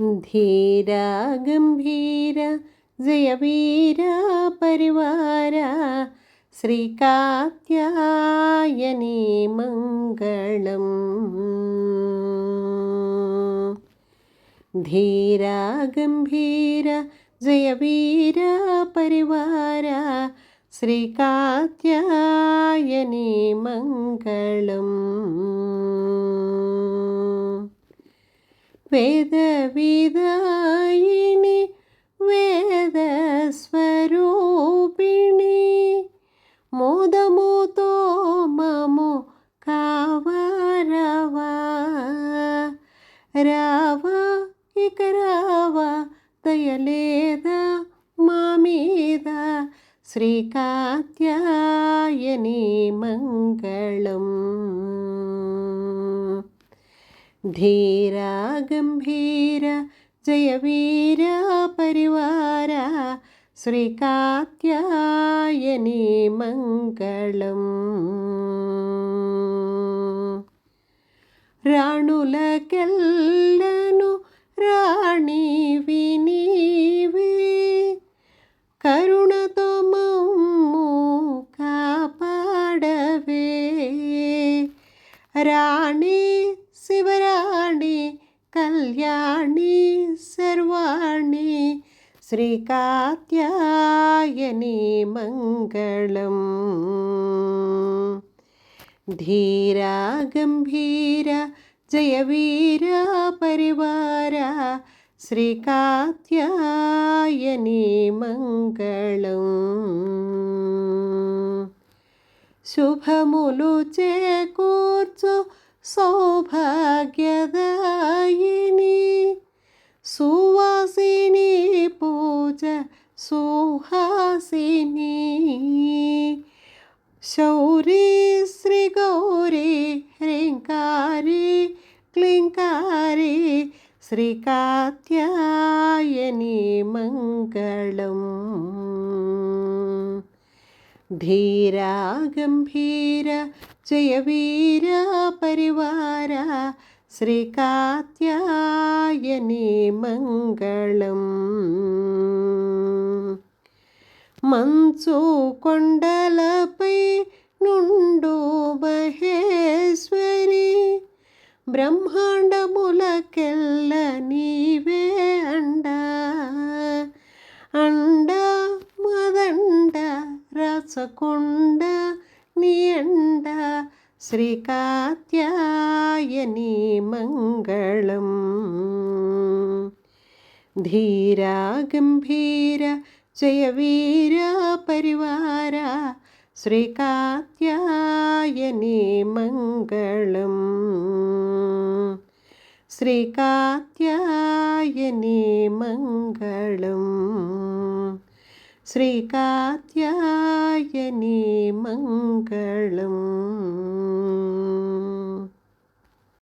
ധീര ഗംഭീര ജയവീര പരിവാര ശ്രീകാത്യായനി മംഗളം. ധീര ഗംഭീര ജയവീര പരിവാര ശ്രീകാത്യായനി മംഗളം. వేద విదాయిని వేద స్వరూపిణి మోదముతో మము కావరవా రావా ఇక రావా దయలేదా మా మీద శ్రీకాత్యాయని మంగళం ధీరా గంభీర జయ వీర పరివార శ్రీకాత్యాయని మంగళం. రాణులకెల్లను రాణి వినీవే కరుణతో మమ్ము కాపాడవే. రాణి శివరాణి కళ్యాణి సర్వాణి శ్రీకాత్యాయని మంగళం ധീര ഗംഭീര ജയവീര പരിവാര ശ്രീകാത്യായനി മംഗളം శుభములు చేకూర్చు സൗഭാഗ്യദായിനി. സുവാസിനി പൂജ സുഹാസിനി. ശൗരി ശ്രീ ഗൗരി ഹ്രീങ്കാരി ക്ലിങ്കാരി ശ്രീ കാത്യായനി മംഗളം. ധീരാ ഗംഭീര ജയവീര പരിവാര ശ്രീ കാത്യായനീ മംഗളം. മഞ്ചു കൊണ്ടലപൈ നുണ്ടോ മഹേശ്വരി. ബ്രഹ്മാണ്ടമുലക്കെല്ല നീവേ അണ്ട. അണ്ട മതണ്ട രസകൊണ്ട നിയണ്ട ശ്രീകാത്യായനി മംഗളം. ധീരാ ഗംഭീര ജയവീര പരിവാര ശ്രീകാത്യായനി മംഗളം. ശ്രീകാത്യായനി മംഗളം. ശ്രീകാത്യാ